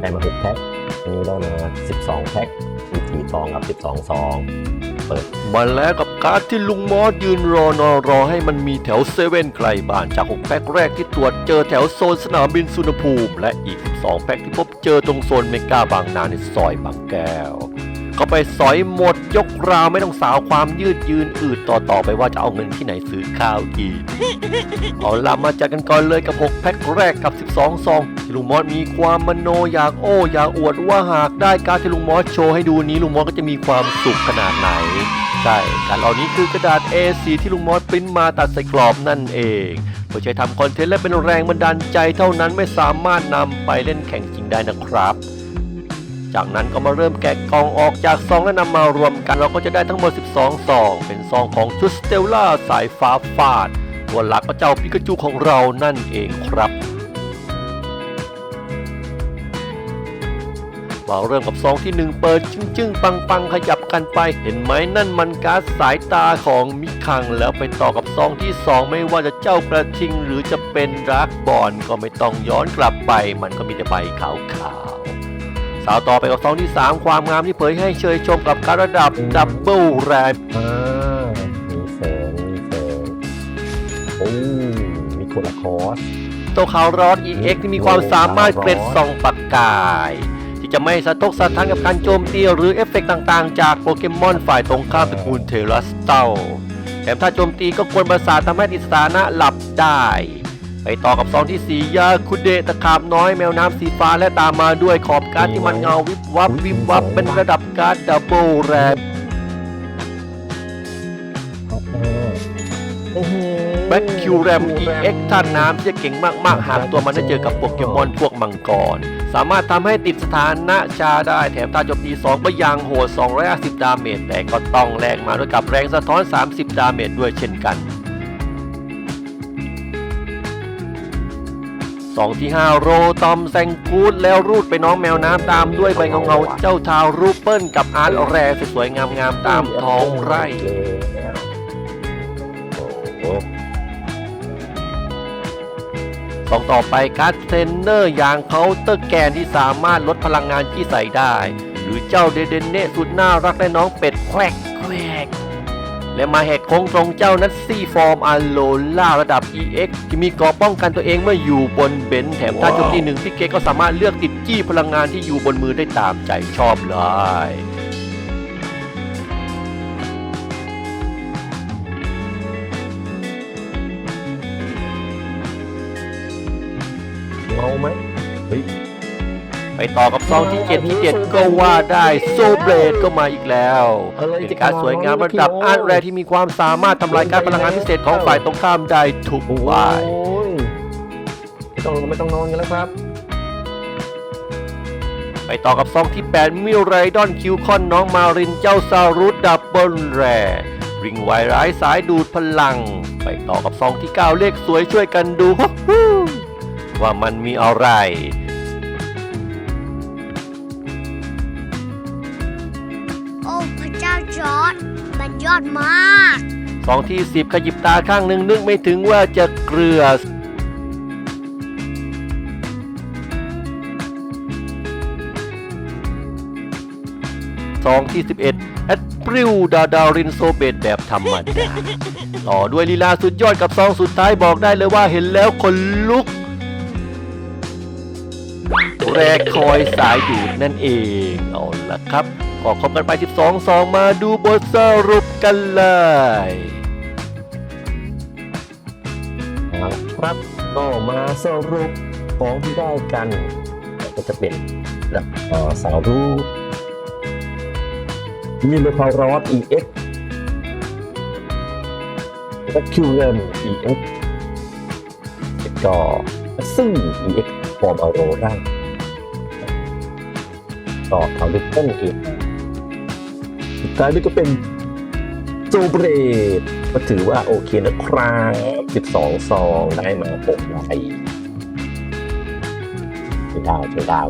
ได้มา 6 แพ็คอันนี้ได้มา 12 แพ็คมีสีซองกับ 12 ซอง เปิด มาแล้วกับการ์ดที่ลุงมอสยืนรอนอรอให้มันมีแถวเซเว่นไกลบ้านจาก 6 แพ็คแรกที่ตรวจเจอแถวโซนสนามบินสุนภูมิ และอีก12แพ็คที่พบเจอตรงโซนเมกาบางนาในซอยบางแก้ว ก็ไปสอยหมดยกราวไม่ต้องสาวความยืดยืนอืดต่อต่อไปว่าจะเอาเงินที่ไหนซื้อข้าวกินเอาล่ะมาจัดกันก่อนเลยกับ 6 แพ็คแรกกับ 12 ซองที่ลุงมอสมีความมโนอยากโอ้อยากอวดว่าหากได้การดที่ลุงมอสโชว์ให้ดูนี้ลุงมอสก็จะมีความสุขขนาดไหนใช่การเหล่านี้คือกระดาษ A4 ที่ลุงมอสปริ้นมาตัดใส่กรอบนั่นเองเพื่อใช้ทำคอนเทนต์และเป็นแรงบันดาลใจเท่านั้นไม่สามารถนำไปเล่นแข่งจริงได้นะครับ จากนั้นก็มาเริ่มแกะกล่องออกจากซองและนำมารวมกันเราก็จะได้ทั้งหมด 12 ซอง เป็นซองของชุดสเตลล่าสายฟ้าฟาด ตัวหลักก็เจ้าปิกาจูของเรานั่นเองครับมาเริ่มกับซองที่ 1 เปิดจึ้งจึ้งปังปังขยับกันไป เห็นไหมนั่นมันการสายตาของมิคัง แล้วไปต่อกับซองที่ 2 ไม่ว่าจะเจ้ากระทิงหรือจะเป็นรักบอลก็ไม่ต้องย้อนกลับไป มันก็มีแต่ใบขาวๆ สาวต่อไปกับซองที่ 3 ความงามที่เผยให้เชยชมกับการดระดับดับเบิลแรมอ่ามีแสงมีแสงโอ้มีโคลาคอสตัวขาวร้อน EX ที่มีความสามารถเกร็ดส่องประกาย ที่จะไม่สะทกสะท้านกับการโจมตีหรือเอฟเฟกต์ต่างๆ จากโปเกมอนฝ่ายตรงข้ามตระกูลเทรัสเตลแถมถ้าโจมตีก็ควรประสาททำให้ติดสถานะหลับได้ ไปต่อกับซองที่4ยาคุเดะตะขาบน้อยแมวน้ำสีฟ้าและตามมาด้วยขอบการ์ดที่มันเงาวิบวับวิบวับเป็นระดับการ์ดดับเบิลแรมครับแม่โอ้โหแบ็คคิวแรม EX ท่านน้ำที่จะเก่งมาก ๆ หากตัวมันได้เจอกับโปเกมอนพวกมังกร สามารถทำให้ติดสถานะชาได้แถมตาโจมตี2ก็ยังโหด 250 ดาเมจแต่ก็ต้องแลกมาด้วยกับแรงสะท้อน 30 ดาเมจด้วยเช่นกัน สองที่5โรตอมแซงกูดแล้วรูดไปน้องแมวน้ำตามด้วยใบเงาเงาเจ้าทาวรูปเปิลกับอาร์ตแรสวยๆงามๆตามท้องไร่สองต่อไปการ์ดเทรนเนอร์อย่างเคาน์เตอร์แกนที่สามารถลดพลังงานที่ใส่ได้ หรือเจ้าเดเดนเน่สุดน่ารักและน้องเป็ดแควกแควก และมาแหกโค้งตรงเจ้านัตซี่ฟอร์มอัลโลล่าระดับ EX ที่มีกราะป้องกันตัวเองเมื่ออยู่บนเบนซ์แถมถ้าโจมตีหนึ่งพี่เกก็สามารถเลือกติดจี้พลังงานที่อยู่บนมือได้ตามใจชอบเลยเงาไหมเฮ้ย ไปต่อกับซองที่ 7 ที่ 7 ก็ว่าได้โซเบรดก็มาอีกแล้วอะไรเป็นจะการสวยงามระดับอาร์ตแรที่มีความสามารถทำลายการพลังงานพิเศษของฝ่ายตรงข้ามได้ทุกโอ้ฝ่ายยไม่ต้องไม่ต้องนอนกันแล้วครับไปต่อกับซองที่ 8 มิไรดอนคิวคอนน้องมารินเจ้าซารุสดับเบิลแรริงไวร้ายสายดูดพลัง ไปต่อกับซองที่ 9 เลขสวยช่วยกันดูฮู้ฮู้ว่ามันมีอะไร ระเจ้าจอด มันยอดมากซองที่10ขยิบตาข้างหนึ่งนึกไม่ถึงว่าจะเกลือซองที่11แอดปริวดาดารินโซเบตแบบธรรมดาต่อด้วยลีลาสุดยอดกับซองสุดท้ายบอกได้เลยว่าเห็นแล้วคนลุก แรกคอยสายดูดนั่นเอง เอาละครับ ก็คบกันไป 12ซองมาดูบทสรุปกันเลยครับก็มาสรุปของที่ได้กัน ก็จะเป็นแบบต่อสาวรูมีเบคารอส EX แล้วคิวเรม EX ก็ซึ่ง EX ฟอร์มอโรได้ต่อทางดิเปิลเองสุด ท้ายนี่ก็เป็นโจเบรดก็ถือว่าโอเคนะครับ12 ซองได้มา6ใบใช้ได้ใช้ได้